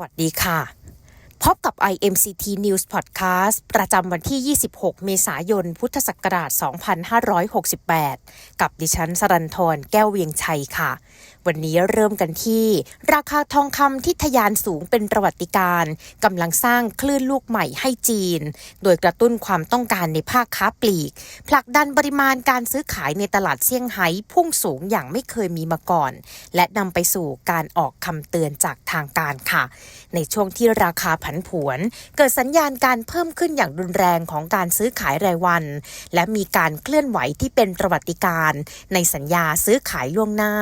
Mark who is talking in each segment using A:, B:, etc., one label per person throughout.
A: วัสดีค่ะ พบกับ IMCT News Podcast ประจำวันที่ 26 เมษายน พุทธศักราช 2568 กับดิฉันสรันทรแก้วเวียงชัยค่ะวันนี้เริ่มกันที่ ราคาทองคำที่ทะยานสูงเป็นประวัติการกำลังสร้างคลื่นลูกใหม่ให้จีน โดยกระตุ้นความต้องการในภาคค้าปลีก ผลักดันปริมาณการซื้อขายในตลาดเซี่ยงไฮ้พุ่งสูงอย่างไม่เคยมีมาก่อน และนำไปสู่การออกคำเตือนจากทางการค่ะ ในช่วงที่ราคาผันผวน เกิดสัญญาณการเพิ่มขึ้นอย่างรุนแรงของการซื้อขายรายวัน และมีการเคลื่อนไหวที่เป็นประวัติการ ในสัญญาซื้อขายล่วงหน้า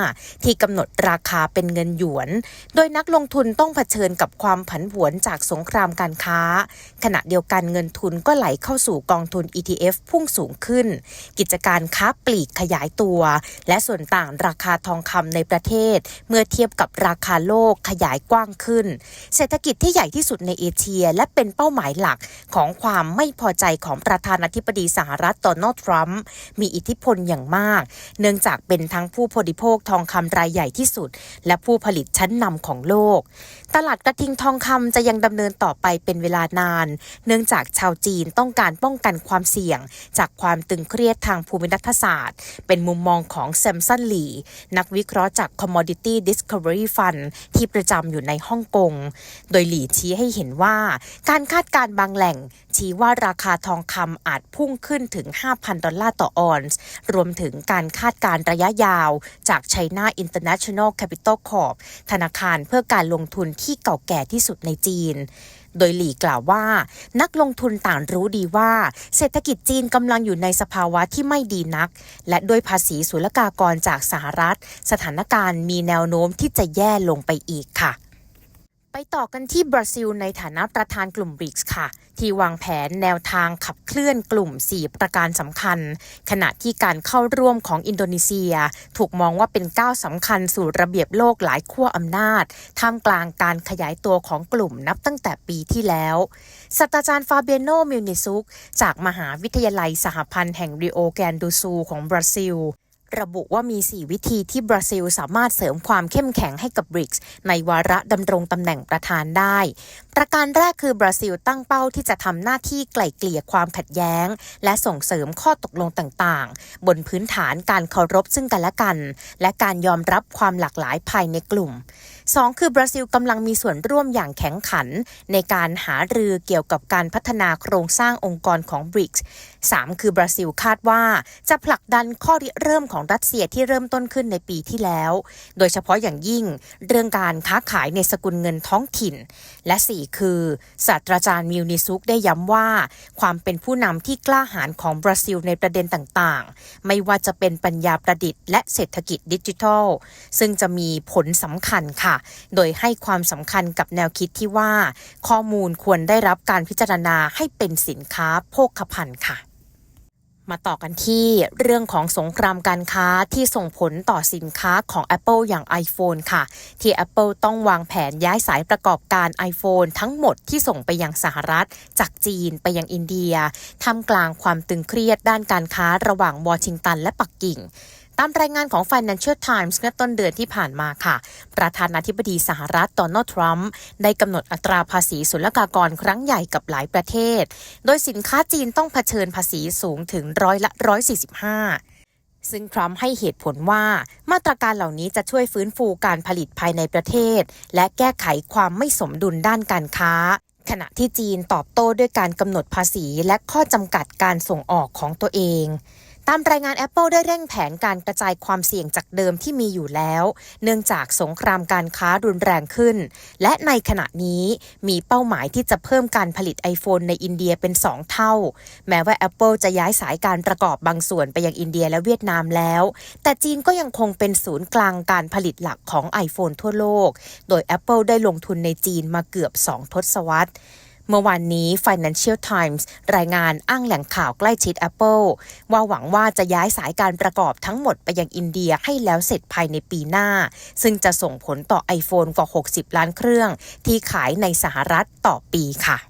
A: ที่กำหนดราคาเป็นเงินหยวน โดยนักลงทุนต้องเผชิญกับความผันผวนจากสงครามการค้า ขณะเดียวกันเงินทุนก็ไหลเข้าสู่กองทุน ETF พุ่งสูงขึ้น กิจการค้าปลีกขยายตัว และส่วนต่างราคาทองคำในประเทศ เมื่อเทียบกับราคาโลกขยายกว้างขึ้น เศรษฐกิจที่ใหญ่ที่สุดในเอเชีย และเป็นเป้าหมายหลักของความไม่พอใจของประธานาธิบดีสหรัฐโดนัลด์ทรัมป์มีอิทธิพลอย่างมาก เนื่องจากเป็นทั้งผู้บริโภคทองคำรายใหญ่ที่สุด และผู้ผลิตชั้นนำของโลก ตลาดกระทิงทองคำจะยังดำเนินต่อไปเป็นเวลานาน เนื่องจากชาวจีนต้องการป้องกันความเสี่ยง จากความตึงเครียดทางภูมิรัฐศาสตร์ เป็นมุมมองของแซมสันหลีนักวิเคราะห์จาก Commodity Discovery Fund ที่ประจำอยู่ในฮ่องกง โดยหลีชี้ให้เห็นว่า การคาดการณ์บางแหล่ง ชี้ว่าราคาทองคำอาจพุ่งขึ้นถึง 5,000 ดอลลาร์ต่อออนซ์ รวมถึงการคาดการณ์ระยะยาวจาก China International Capital Corp ธนาคารเพื่อการลงทุนที่เก่าแก่ที่สุดในจีน โดยหลีกล่าวว่า นักลงทุนต่างรู้ดีว่า เศรษฐกิจจีนกำลังอยู่ในสภาวะที่ไม่ดีนัก และด้วยภาษีศุลกากรจากสหรัฐ สถานการณ์มีแนวโน้มที่จะแย่ลงไปอีกค่ะ ไปต่อกันที่บราซิลในฐานะประธานกลุ่มบริกส์ค่ะ ที่วางแผนแนวทางขับเคลื่อนกลุ่ม 4 ประการสำคัญ ขณะที่การเข้าร่วมของอินโดนีเซีย ถูกมองว่าเป็นก้าวสำคัญสู่ระเบียบโลกหลายขั้วอำนาจ ท่ามกลางการขยายตัวของกลุ่มนับตั้งแต่ปีที่แล้วศาสตราจารย์ฟาเบโนมิลนิซุกจากมหาวิทยาลัยสหพันธ์แห่งริโอแกนดูซูของบราซิล ระบุว่ามี 4 วิธีที่บราซิลสามารถเสริมความเข้มแข็งให้กับบริกส์ในวาระดำรงตำแหน่งประธานได้ ประการแรกคือบราซิลตั้งเป้าที่จะทำหน้าที่ไกล่เกลี่ยความขัดแย้ง และส่งเสริมข้อตกลงต่างๆ บนพื้นฐานการเคารพซึ่งกันและกัน และการยอมรับความหลากหลายภายในกลุ่ม 2 คือบราซิลกำลังมีส่วนร่วมอย่างแข็งขัน ในการหารือเกี่ยวกับการพัฒนาโครงสร้างองค์กรของบริกส์3 คือบราซิลคาดว่าจะผลักดันข้อริเริ่มของรัสเซียที่เริ่มต้นขึ้นในปีที่แล้ว โดยเฉพาะอย่างยิ่งเรื่องการค้าขายในสกุลเงินท้องถิ่น และ 4 คือ ศาสตราจารย์มิวนิซุกได้ย้ำว่า ความเป็นผู้นำที่กล้าหาญของบราซิลในประเด็นต่างๆ ไม่ว่าจะเป็นปัญญาประดิษฐ์และเศรษฐกิจดิจิทัล ซึ่งจะมีผลสำคัญค่ะ โดยให้ความสำคัญกับแนวคิดที่ว่า ข้อมูลควรได้รับการพิจารณาให้เป็นสินค้าโภคภัณฑ์ค่ะ มาต่อกันที่เรื่องของสงครามการค้าที่ส่งผลต่อสินค้าของ Apple อย่าง iPhone ค่ะ ที่ Apple ต้องวางแผนย้ายสายประกอบการ iPhone ทั้งหมดที่ส่งไปยังสหรัฐ จากจีนไปยังอินเดียท่ามกลางความตึงเครียดด้านการค้าระหว่างวอชิงตันและปักกิ่ง ตามรายงานของ Financial Times เมื่อต้นเดือนที่ผ่านมาค่ะ ประธานาธิบดีสหรัฐโดนัลด์ทรัมป์ได้กำหนดอัตราภาษีศุลกากรครั้งใหญ่กับหลายประเทศ โดยสินค้าจีนต้องเผชิญภาษีสูงถึงร้อยละ 145ซึ่งทรัมป์ให้เหตุผลว่า มาตรการเหล่านี้จะช่วยฟื้นฟูการผลิตภายในประเทศ และแก้ไขความไม่สมดุลด้านการค้า ขณะที่จีนตอบโต้ด้วยการกำหนดภาษีและข้อจำกัดการส่งออกของตัวเอง ตามรายงาน Apple ได้เร่งแผนการกระจายความเสี่ยงจากเดิมที่มีอยู่แล้ว เนื่องจากสงครามการค้ารุนแรงขึ้น และในขณะนี้มีเป้าหมายที่จะเพิ่มการผลิต iPhone ในอินเดียเป็น 2 เท่า แม้ว่า Apple จะย้ายสายการประกอบบางส่วนไปยังอินเดียและเวียดนามแล้ว แต่จีนก็ยังคงเป็นศูนย์กลางการผลิตหลักของ iPhone ทั่วโลก โดย Apple ได้ลงทุนในจีนมาเกือบ 2 ทศวรรษ เมื่อวานนี้ Financial Times รายงานอ้างแหล่งข่าวใกล้ชิด Apple ว่าหวังว่าจะย้ายสายการประกอบทั้งหมดไปยังอินเดียให้แล้วเสร็จภายในปีหน้า ซึ่งจะส่งผลต่อ iPhone กว่า 60 ล้านเครื่อง ที่ขายในสหรัฐต่อปีค่ะ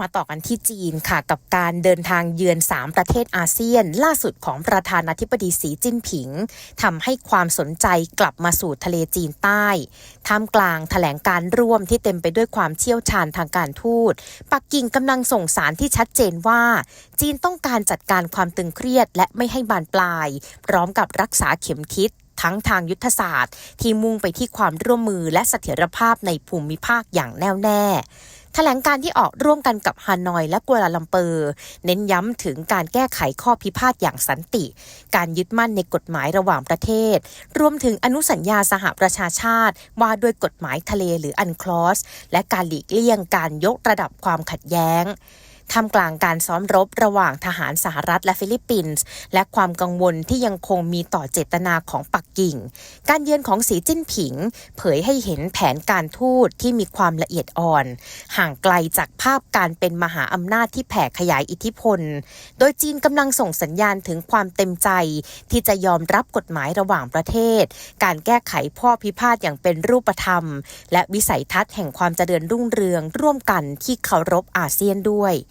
A: มาต่อกันที่จีนค่ะกับการเดินทางเยือน 3 ประเทศอาเซียน ล่าสุดของประธานาธิบดีสีจิ้นผิงทำให้ความสนใจกลับมาสู่ทะเลจีนใต้ท่ามกลางแถลงการร่วมที่เต็มไปด้วยความเชี่ยวชาญทางการทูต ปักกิ่งกำลังส่งสารที่ชัดเจนว่า จีนต้องการจัดการความตึงเครียด และไม่ให้บานปลาย พร้อมกับรักษาเข็มทิศทั้งทางยุทธศาสตร์ ที่มุ่งไปที่ความร่วมมือและเสถียรภาพในภูมิภาคอย่างแน่วแน่ แถลงการที่ออกร่วมกันกับฮานอยและกัวลาลัมเปอร์ เน้นย้ำถึงการแก้ไขข้อพิพาทอย่างสันติ การยึดมั่นในกฎหมายระหว่างประเทศ รวมถึงอนุสัญญาสหประชาชาติ ว่าด้วยกฎหมายทะเลหรืออันคลอสและการหลีกเลี่ยงการยกระดับความขัดแย้ง ท่ามกลางการซ้อมรบระหว่างทหารสหรัฐและฟิลิปปินส์ และความกังวลที่ยังคงมีต่อเจตนาของปักกิ่ง การเยือนของสีจิ้นผิง เผยให้เห็นแผนการทูตที่มีความละเอียดอ่อน ห่างไกลจากภาพการเป็นมหาอำนาจที่แผ่ขยายอิทธิพล โดยจีนกำลังส่งสัญญาณถึงความเต็มใจ ที่จะยอมรับกฎหมายระหว่างประเทศ การแก้ไขข้อพิพาทอย่างเป็นรูปธรรม และวิสัยทัศน์แห่งความเจริญรุ่งเรือง ร่วมกันที่เคารพอาเซียนด้วย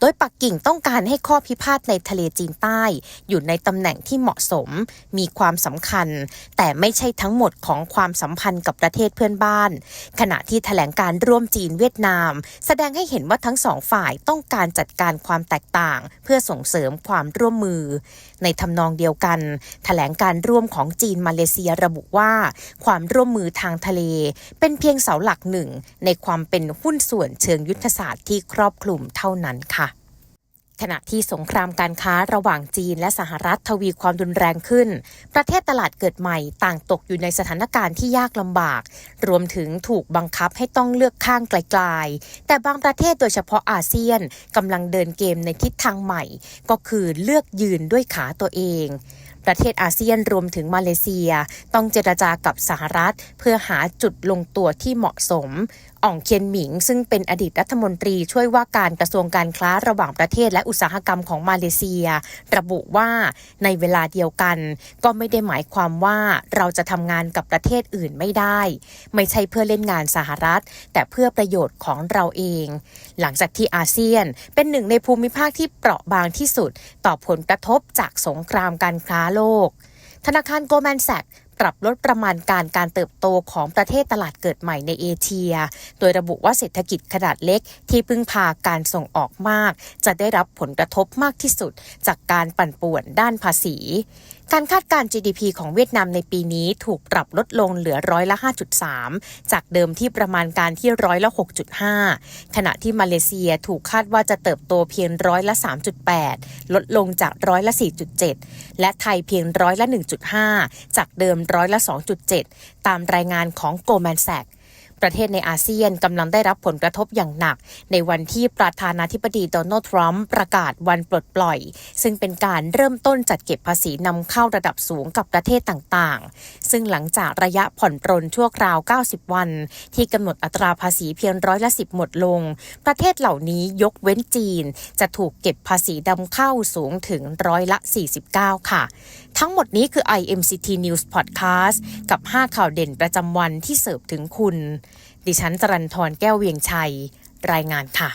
A: โดยปักกิ่งต้องการให้ข้อพิพาทในทะเลจีนใต้ อยู่ในตำแหน่งที่เหมาะสม มีความสำคัญ แต่ไม่ใช่ทั้งหมดของความสัมพันธ์กับประเทศเพื่อนบ้าน ขณะที่แถลงการร่วมจีนเวียดนาม แสดงให้เห็นว่าทั้งสองฝ่ายต้องการจัดการความแตกต่าง เพื่อส่งเสริมความร่วมมือ ในทำนองเดียวกัน แถลงการร่วมของจีนมาเลเซียระบุว่า ความร่วมมือทางทะเล เป็นเพียงเสาหลักหนึ่งในความเป็นหุ้นส่วนเชิงยุทธศาสตร์ที่ครอบคลุมเท่านั้นค่ะ ขณะที่สงครามการค้าระหว่างจีนและสหรัฐทวีความรุนแรงขึ้น ประเทศตลาดเกิดใหม่ต่างตกอยู่ในสถานการณ์ที่ยากลำบาก รวมถึงถูกบังคับให้ต้องเลือกข้างไกลๆ แต่บางประเทศโดยเฉพาะอาเซียนกำลังเดินเกมในทิศทางใหม่ ก็คือเลือกยืนด้วยขาตัวเองประเทศอาเซียนรวมถึงมาเลเซีย ต้องเจรจากับสหรัฐ เพื่อหาจุดลงตัวที่เหมาะสม อ่องเคียนหมิง ซึ่งเป็นอดีตรัฐมนตรีช่วยว่าการกระทรวงการค้าระหว่างประเทศและอุตสาหกรรมของมาเลเซีย ระบุว่าในเวลาเดียวกัน ก็ไม่ได้หมายความว่าเราจะทำงานกับประเทศอื่นไม่ได้ ไม่ใช่เพื่อเล่นงานสหรัฐ แต่เพื่อประโยชน์ของเราเอง หลังจากที่อาเซียนเป็นหนึ่งในภูมิภาคที่เปราะบางที่สุด ต่อผลกระทบจากสงครามการค้าโลก ธนาคารโกลแมนแซก ปรับลดประมาณการการเติบโตของประเทศตลาดเกิดใหม่ในเอเชีย โดยระบุว่าเศรษฐกิจขนาดเล็กที่พึ่งพาการส่งออกมาก จะได้รับผลกระทบมากที่สุด จากการปั่นป่วนด้านภาษี การคาดการณ์ GDP ของเวียดนามในปีนี้ถูกปรับลดลงเหลือร้อยละ 5.3 จากเดิมที่ประมาณการที่ร้อยละ 6.5 ขณะที่มาเลเซียถูกคาดว่าจะเติบโตเพียงร้อยละ 3.8 ลดลงจากร้อยละ 4.7 และไทยเพียงร้อยละ 1.5 จากเดิมร้อยละ 2.7 ตามรายงานของโกลแมนแซก ประเทศในอาเซียนกำลังได้รับผลกระทบอย่างหนัก ในวันที่ประธานาธิบดีโดนัลด์ทรัมป์ประกาศวันปลดปล่อย ซึ่งเป็นการเริ่มต้นจัดเก็บภาษีนำเข้าระดับสูงกับประเทศต่างๆ ซึ่งหลังจากระยะผ่อนปรนชั่วคราว 90 วัน ที่กำหนดอัตราภาษีเพียงร้อยละ10หมดลง ประเทศเหล่านี้ยกเว้นจีน จะถูกเก็บภาษีนำเข้าสูงถึงร้อยละ 49 ค่ะ ทั้งหมดนี้คือ IMCT News Podcast กับ 5 ข่าวเด่นประจำวันที่เสิร์ฟถึงคุณ ดิฉันจรันทรแก้วเวียงชัย รายงานค่ะ